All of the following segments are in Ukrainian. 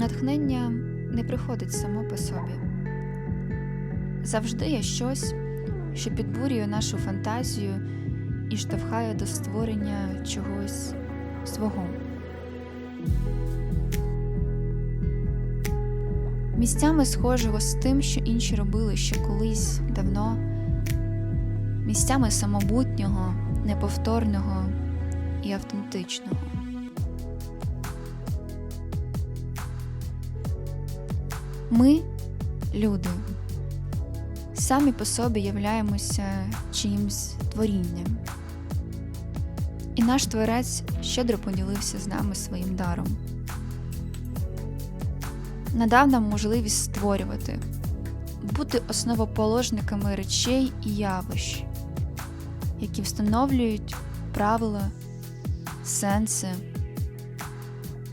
Натхнення не приходить само по собі. Завжди є щось, що підбурює нашу фантазію і штовхає до створення чогось свого. Місцями схожого з тим, що інші робили ще колись давно, місцями самобутнього, неповторного і автентичного. Ми, люди, самі по собі являємося чиїмсь творінням. І наш творець щедро поділився з нами своїм даром. Надав нам можливість створювати, бути основоположниками речей і явищ, які встановлюють правила, сенси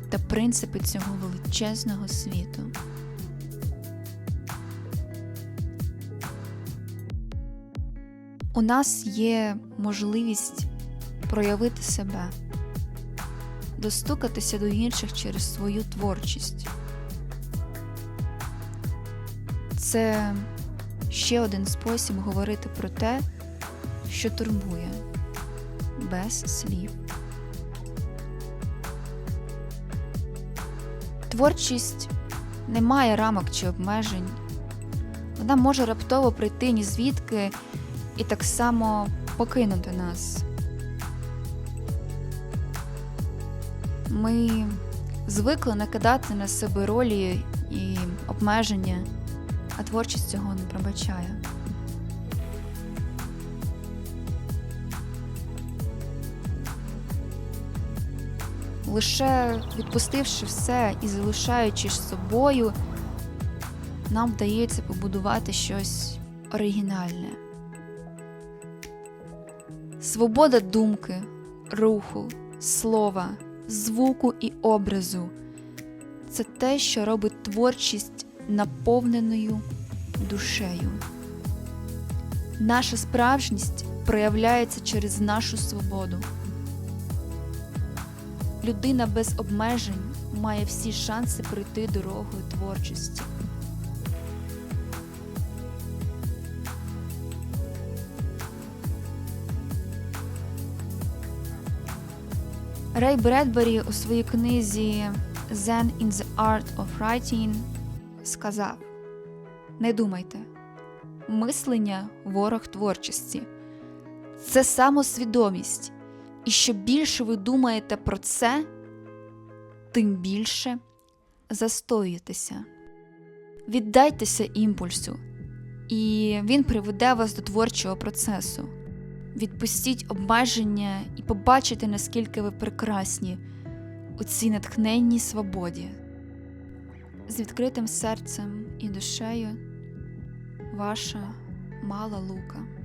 та принципи цього величезного світу. У нас є можливість проявити себе, достукатися до інших через свою творчість. Це ще один спосіб говорити про те, що турбує без слів. Творчість не має рамок чи обмежень. Вона може раптово прийти ні звідки і так само покинути нас. Ми звикли накидати на себе ролі і обмеження, а творчість цього не пробачає. Лише відпустивши все і залишаючись собою, нам вдається побудувати щось оригінальне. Свобода думки, руху, слова, звуку і образу це те, що робить творчість наповненою душею. Наша справжність проявляється через нашу свободу. Людина без обмежень має всі шанси пройти дорогою творчості. Рей Бредбері у своїй книзі Zen in the Art of Writing сказав: Не думайте, мислення ворог творчості. Це самосвідомість. І що більше ви думаєте про це, тим більше застоюєтеся. Віддайтеся імпульсу, і він приведе вас до творчого процесу. Відпустіть обмеження і побачите, наскільки ви прекрасні у цій натхненній свободі. З відкритим серцем і душею ваша мала лука.